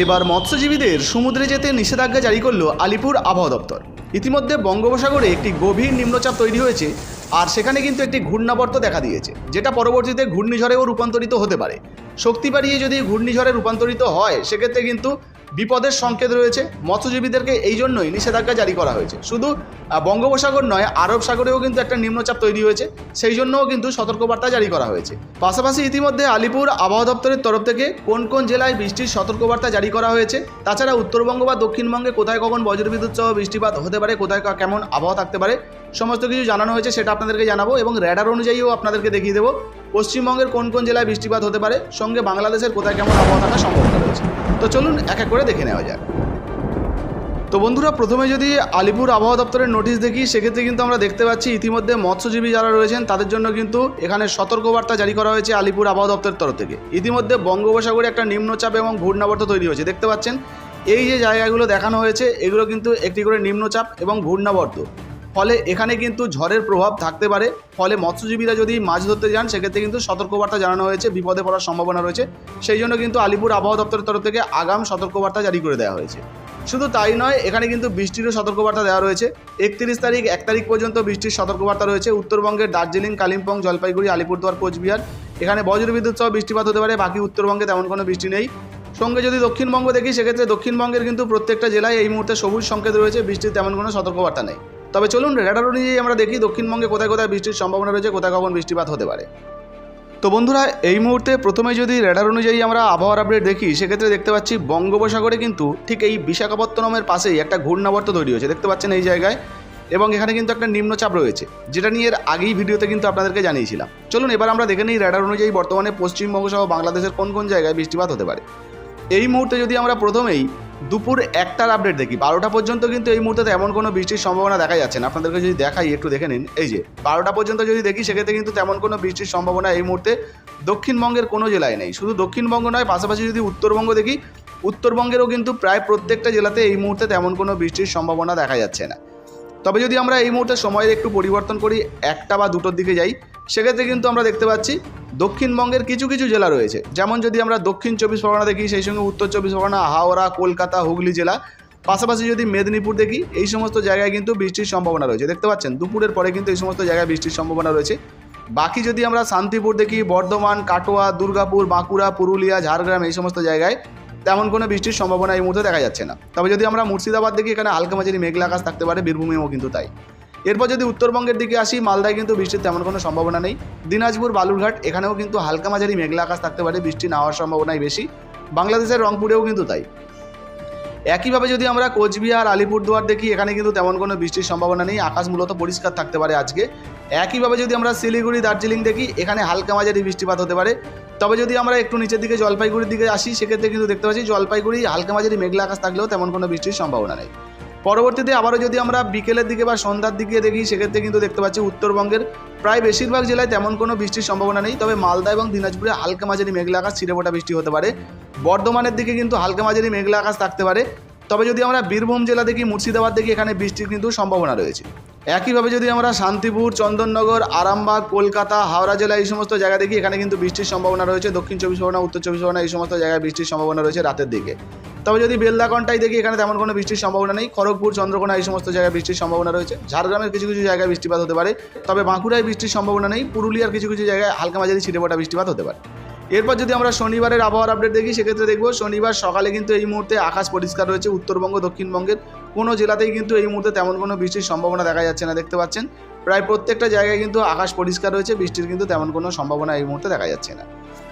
এবার মৎস্যজীবীদের সমুদ্রে যেতে নিষেধাজ্ঞা জারি করল আলিপুর আবহাওয়া দপ্তর। ইতিমধ্যে বঙ্গোপসাগরে একটি গভীর নিম্নচাপ তৈরি হয়েছে, আর সেখানে কিন্তু একটি ঘূর্ণাবর্ত দেখা দিয়েছে, যেটা পরবর্তীতে ঘূর্ণিঝড়েও রূপান্তরিত হতে পারে। শক্তি বাড়িয়ে যদি ঘূর্ণিঝড়ে রূপান্তরিত হয়, সেক্ষেত্রে কিন্তু বিপদের সংকেত রয়েছে। মৎস্যজীবীদেরকে এই জন্যই নিষেধাজ্ঞা জারি করা হয়েছে। শুধু বঙ্গোপসাগর নয়, আরব সাগরেও কিন্তু একটা নিম্নচাপ তৈরি হয়েছে। সেই জন্যও কিন্তু সতর্কবার্তা জারি করা হয়েছে। পাশাপাশি ইতিমধ্যে আলিপুর আবহাওয়া দপ্তরের তরফ থেকে কোন কোন জেলায় বৃষ্টির সতর্কবার্তা জারি করা হয়েছে? তাছাড়া উত্তরবঙ্গ বা দক্ষিণবঙ্গে কোথায় কখন বজ্রবিদ্যুৎ সহ বৃষ্টিপাত হতে পারে, কোথায় কেমন আবহাওয়া থাকতে পারে সমস্ত কিছু জানানো হয়েছে, সেটা আপনাদেরকে জানাব এবং র্যাডার অনুযায়ীও আপনাদেরকে দেখিয়ে দেবো পশ্চিমবঙ্গের কোন কোন জেলায় বৃষ্টিপাত হতে পারে, সঙ্গে বাংলাদেশের কোথায় কেমন আবহাওয়া থাকার সম্ভাবনা রয়েছে। তো চলুন এক এক করে দেখে নেওয়া যাক। তো বন্ধুরা, প্রথমে যদি আলিপুর আবহাওয়া দপ্তরের নোটিশ দেখি, সেক্ষেত্রে কিন্তু আমরা দেখতে পাচ্ছি ইতিমধ্যে মৎস্যজীবী যারা রয়েছেন, তাদের জন্য কিন্তু এখানে সতর্কবার্তা জারি করা হয়েছে আলিপুর আবহাওয়া দপ্তরের তরফ থেকে। ইতিমধ্যে বঙ্গোপসাগরে একটা নিম্নচাপ এবং ঘূর্ণাবর্ত তৈরি হয়েছে, দেখতে পাচ্ছেন? এই যে জায়গাগুলো দেখানো হয়েছে, এগুলো কিন্তু একটি করে নিম্নচাপ এবং ঘূর্ণাবর্ত। ফলে এখানে কিন্তু ঝড়ের প্রভাব থাকতে পারে। ফলে মৎস্যজীবীরা যদি মাছ ধরতে যান, সেক্ষেত্রে কিন্তু সতর্কবার্তা জানানো হয়েছে, বিপদে পড়ার সম্ভাবনা রয়েছে। সেই জন্য কিন্তু আলিপুর আবহাওয়া দপ্তরের তরফ থেকে আগাম সতর্কবার্তা জারি করে দেওয়া হয়েছে। শুধু তাই নয়, এখানে কিন্তু বৃষ্টিরও সতর্কবার্তা দেওয়া রয়েছে। একত্রিশ তারিখ, এক তারিখ পর্যন্ত বৃষ্টির সতর্কবার্তা রয়েছে। উত্তরবঙ্গের দার্জিলিং, কালিম্পং, জলপাইগুড়ি, আলিপুরদুয়ার, কোচবিহার। এখানে বজ্রবিদ্যুৎ সহ বৃষ্টিপাত হতে পারে, বাকি উত্তরবঙ্গে তেমন কোনো বৃষ্টি নেই। সঙ্গে যদি দক্ষিণবঙ্গ দেখি, সেক্ষেত্রে দক্ষিণবঙ্গের কিন্তু প্রত্যেকটা জেলায় এই মুহূর্তে সবুজ সংকেত রয়েছে, বৃষ্টির তেমন কোনো সতর্কবার্তা নেই। তবে চলুন রেডার অনুযায়ী আমরা দেখি দক্ষিণবঙ্গে কোথায় কোথায় বৃষ্টির সম্ভাবনা রয়েছে, কোথায় কখন বৃষ্টিপাত হতে পারে। তো বন্ধুরা, এই মুহূর্তে প্রথমে যদি রেডার অনুযায়ী আমরা আবহাওয়ার আপডেট দেখি, সেক্ষেত্রে দেখতে পাচ্ছি বঙ্গোপসাগরে কিন্তু ঠিক এই বিশাখাপত্তনমের পাশেই একটা ঘূর্ণাবর্ত তৈরি হয়েছে, দেখতে পাচ্ছেন এই জায়গায়। এবং এখানে কিন্তু একটা নিম্নচাপ রয়েছে, যেটা নিয়ে এর আগেই ভিডিওতে কিন্তু আপনাদেরকে জানিয়েছিলাম। চলুন এবার আমরা দেখে নিই রেডার অনুযায়ী বর্তমানে পশ্চিমবঙ্গ সহ বাংলাদেশের কোন কোন জায়গায় বৃষ্টিপাত হতে পারে। এই মুহূর্তে যদি আমরা প্রথমেই দুপুর একটার আপডেট দেখি। বারোটা পর্যন্ত কিন্তু এই মুহূর্তে তেমন কোনো বৃষ্টির সম্ভাবনা দেখা যাচ্ছে না। আপনাদেরকে যদি দেখাই, একটু দেখে নিন। এই যে, বারোটা পর্যন্ত যদি দেখি, সেক্ষেত্রে কিন্তু তেমন কোনো বৃষ্টির সম্ভাবনা এই মুহূর্তে দক্ষিণবঙ্গের কোনো জেলায় নেই। শুধু দক্ষিণবঙ্গ নয়, পাশাপাশি যদি উত্তরবঙ্গ দেখি, উত্তরবঙ্গেরও কিন্তু প্রায় প্রত্যেকটা জেলাতে এই মুহূর্তে তেমন কোনো বৃষ্টির সম্ভাবনা দেখা যাচ্ছে না। তবে যদি আমরা এই মুহূর্তে সময়ের একটু পরিবর্তন করি, একটা বা দুটোর দিকে যাই, সেক্ষেত্রে কিন্তু আমরা দেখতে পাচ্ছি দক্ষিণবঙ্গের কিছু কিছু জেলা রয়েছে। যেমন যদি আমরা দক্ষিণ চব্বিশ পরগনা দেখি, সেই সঙ্গে উত্তর চব্বিশ পরগনা, হাওড়া, কলকাতা, হুগলি জেলা। পাশাপাশি যদি মেদিনীপুর দেখি, এই সমস্ত জায়গায় কিন্তু বৃষ্টির সম্ভাবনা রয়েছে। দেখতে পাচ্ছেন, দুপুরের পরে কিন্তু এই সমস্ত জায়গায় বৃষ্টির সম্ভাবনা রয়েছে। বাকি যদি আমরা শান্তিপুর দেখি, বর্ধমান, কাটোয়া, দুর্গাপুর, বাঁকুড়া, পুরুলিয়া, ঝাড়গ্রাম, এই সমস্ত জায়গায় তেমন কোনো বৃষ্টির সম্ভাবনা এই মুহূর্তে দেখা যাচ্ছে না। তবে যদি আমরা মুর্শিদাবাদ দেখি, এখানে হালকা মাঝারি মেঘলা আকাশ থাকতে পারে, বীরভূমেও কিন্তু তাই। এরপর যদি উত্তরবঙ্গের দিকে আসি, মালদায় কিন্তু বৃষ্টির তেমন কোনো সম্ভাবনা নেই। দিনাজপুর, বালুরঘাট, এখানেও কিন্তু হালকা মাঝারি মেঘলা আকাশ থাকতে পারে, বৃষ্টি না হওয়ার সম্ভাবনাই বেশি। বাংলাদেশের রংপুরেও কিন্তু তাই। একইভাবে যদি আমরা কোচবিহার, আলিপুরদুয়ার দেখি, এখানে কিন্তু তেমন কোনো বৃষ্টির সম্ভাবনা নেই, আকাশ মূলত পরিষ্কার থাকতে পারে আজকে। একইভাবে যদি আমরা শিলিগুড়ি, দার্জিলিং দেখি, এখানে হালকা মাঝারি বৃষ্টিপাত হতে পারে। তবে যদি আমরা একটু নিচের দিকে জলপাইগুড়ির দিকে আসি, সেক্ষেত্রে কিন্তু দেখতে পাচ্ছি, জলপাইগুড়ি হালকা মাঝারি মেঘলা আকাশ থাকলেও তেমন কোনো বৃষ্টির সম্ভাবনা নেই। পরবর্তীতে আবারও যদি আমরা বিকেলের দিকে বা সন্ধ্যার দিকে দেখি, সেক্ষেত্রে কিন্তু দেখতে পাচ্ছি উত্তরবঙ্গের প্রায় বেশিরভাগ জেলায় তেমন কোনো বৃষ্টির সম্ভাবনা নেই। তবে মালদা এবং দিনাজপুরে হালকা মাঝারি মেঘলা আকাশ ছিঁড়ে ফোটা বৃষ্টি হতে পারে। বর্ধমানের দিকে কিন্তু হালকা মাঝারি মেঘলা আকাশ থাকতে পারে। তবে যদি আমরা বীরভূম জেলা দেখি, মুর্শিদাবাদ দেখি, এখানে বৃষ্টির কিন্তু সম্ভাবনা রয়েছে। একইভাবে যদি আমরা শান্তিপুর, চন্দননগর, আরামবাগ, কলকাতা, হাওড়া জেলা এই সমস্ত জায়গা দেখি, এখানে কিন্তু বৃষ্টির সম্ভাবনা রয়েছে। দক্ষিণ চব্বিশ পরগনা, উত্তর চব্বিশ পরগনা এই সমস্ত জায়গায় বৃষ্টির সম্ভাবনা রয়েছে রাতের দিকে। তবে যদি বেলদাকন্টাই দেখি, এখানে তেমন কোনো বৃষ্টির সম্ভাবনা নেই। খড়গপুর, চন্দ্রকোনা এই সমস্ত জায়গায় বৃষ্টির সম্ভাবনা রয়েছে। ঝাড়গ্রামের কিছু কিছু জায়গায় বৃষ্টিপাত হতে পারে, তবে বাঁকুড়ায় বৃষ্টির সম্ভাবনা নেই। পুরুলিয়ার কিছু কিছু জায়গায় হালকা মাঝারি ছিটে ফোটা বৃষ্টিপাত হতে পারে। এরপর যদি আমরা শনিবারের আবহাওয়ার আপডেট দেখি, সেক্ষেত্রে দেখব শনিবার সকালে কিন্তু এই মুহূর্তে আকাশ পরিষ্কার রয়েছে। উত্তরবঙ্গ, দক্ষিণবঙ্গের কোনো জেলাতেই কিন্তু এই মুহূর্তে তেমন কোনো বৃষ্টির সম্ভাবনা দেখা যাচ্ছে না, দেখতে পাচ্ছেন। প্রায় প্রত্যেকটা জায়গায় কিন্তু আকাশ পরিষ্কার রয়েছে, বৃষ্টির কিন্তু তেমন কোনো সম্ভাবনা এই মুহূর্তে দেখা যাচ্ছে না।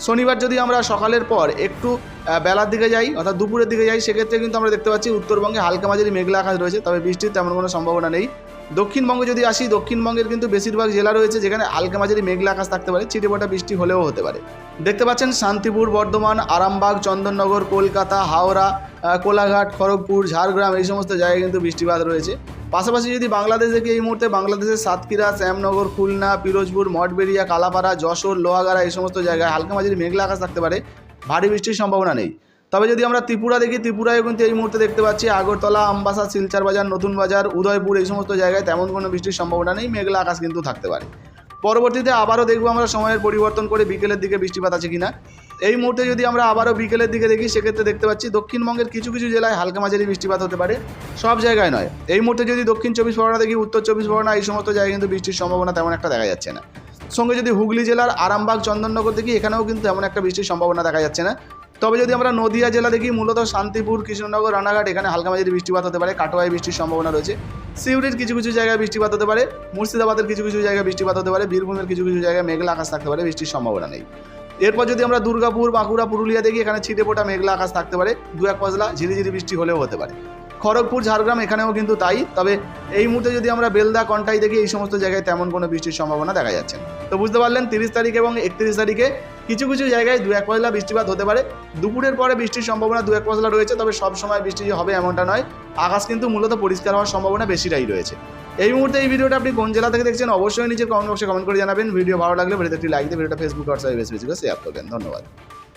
শনিবার যদি আমরা সকালের পর একটু বেলার দিকে যাই, অর্থাৎ দুপুরের দিকে যাই, সেক্ষেত্রে কিন্তু আমরা দেখতে পাচ্ছি উত্তরবঙ্গে হালকা মাঝারি মেঘলা আকাশ রয়েছে, তবে বৃষ্টির তেমন কোনো সম্ভাবনা নেই। দক্ষিণবঙ্গে যদি আসি, দক্ষিণবঙ্গের কিন্তু বেশিরভাগ জেলা রয়েছে যেখানে হালকা মাঝারি মেঘলা আকাশ থাকতে পারে, ছিটেফোঁটা বৃষ্টি হলেও হতে পারে। দেখতে পাচ্ছেন শান্তিপুর, বর্ধমান, আরামবাগ, চন্দননগর, কলকাতা, হাওড়া কোলাঘাট, খড়গপুর, ঝাড়গ্রাম, এই সমস্ত জায়গায় কিন্তু বৃষ্টিপাত রয়েছে। পাশাপাশি যদি বাংলাদেশ দেখি এই মুহূর্তে বাংলাদেশের সাতক্ষীরা, শ্যামনগর, খুলনা, পিরোজপুর, মঠবেড়িয়া, কালাপাড়া, যশোর, লোহাগাড়া এই সমস্ত জায়গায় হালকা মাঝারি মেঘলা আকাশ থাকতে পারে, ভারী বৃষ্টির সম্ভাবনা নেই। তবে যদি আমরা ত্রিপুরা দেখি ত্রিপুরায় কিন্তু এই মুহূর্তে দেখতে পাচ্ছি আগরতলা, আমবাসা, শিলচার বাজার, নতুন বাজার, উদয়পুর এই সমস্ত জায়গায় তেমন কোনো বৃষ্টির সম্ভাবনা নেই, মেঘলা আকাশ কিন্তু থাকতে পারে। পরবর্তীতে আবারও দেখব আমরা সময়ের পরিবর্তন করে বিকেলের দিকে বৃষ্টিপাত আছে কিনা। এই মুহূর্তে যদি আমরা আবারও বিকেলের দিকে দেখি, সেক্ষেত্রে দেখতে পাচ্ছি দক্ষিণবঙ্গের কিছু কিছু জেলায় হালকা মাঝারি বৃষ্টিপাত হতে পারে। সব জায়গায় নয়। এই মুহূর্তে যদি দক্ষিণ চব্বিশ পরগনা দেখি, উত্তর চব্বিশ পরগনা, এই সমস্ত জায়গায় কিন্তু বৃষ্টির সম্ভাবনা তেমন একটা দেখা যাচ্ছে না। সঙ্গে যদি হুগলি জেলার আরামবাগ, চন্দননগর দেখি, এখানেও কিন্তু তেমন একটা বৃষ্টির সম্ভাবনা দেখা যাচ্ছে না। তবে যদি আমরা নদিয়া জেলা দেখি, মূলত শান্তিপুর, কৃষ্ণনগর, রানাঘাট, এখানে হালকা মাঝারি বৃষ্টিপাত হতে পারে, কাটোয়ায় বৃষ্টির সম্ভাবনা রয়েছে। সিউড়ির কিছু কিছু জায়গায় বৃষ্টিপাত হতে পারে, মুর্শিদাবাদের কিছু কিছু জায়গায় বৃষ্টিপাত হতে পারে, বীরভূমের কিছু কিছু জায়গায় মেঘলা আকাশ থাকতে পারে, বৃষ্টির সম্ভাবনা নেই। এরপর যদি আমরা দুর্গাপুর, বাঁকুড়া, পুরুলিয়া দেখি, এখানে ছিটে ফোটা মেঘলা আকাশ থাকতে পারে, দু এক পশলা ঝিরিঝিরি বৃষ্টি হলেও হতে পারে। খড়গপুর, ঝাড়গ্রাম এখানেও কিন্তু তাই, তবে এই মুহূর্তে যদি আমরা বেলদা, কন্টাই দেখি, এই সমস্ত জায়গায় তেমন কোনো বৃষ্টির সম্ভাবনা দেখা যাচ্ছে তো বুঝতে পারলেন, তিরিশ তারিখ এবং একত্রিশ তারিখে কিছু কিছু জায়গায় দু এক পশলা বৃষ্টিপাত হতে পারে। দুপুরের পরে বৃষ্টির সম্ভাবনা দু এক পশলা রয়েছে, তবে সব সময় বৃষ্টি হবে এমনটা নয়। আকাশ কিন্তু মূলত পরিষ্কার হওয়ার সম্ভাবনা বেশিটাই রয়েছে। এই মুহূর্তে এই ভিডিওটা আপনি কোন জেলা থেকে দেখছেন অবশ্যই নিজে কমেন্ট বক্সে কমেন্ট করে জানাবেন। ভিডিও ভালো লাগলে ভিডিওতে একটি লাইক দিয়ে ভিডিওটা ফেসবুক হোয়াটসঅ্যাপে বেশি বেশি শেয়ার করবেন। ধন্যবাদ।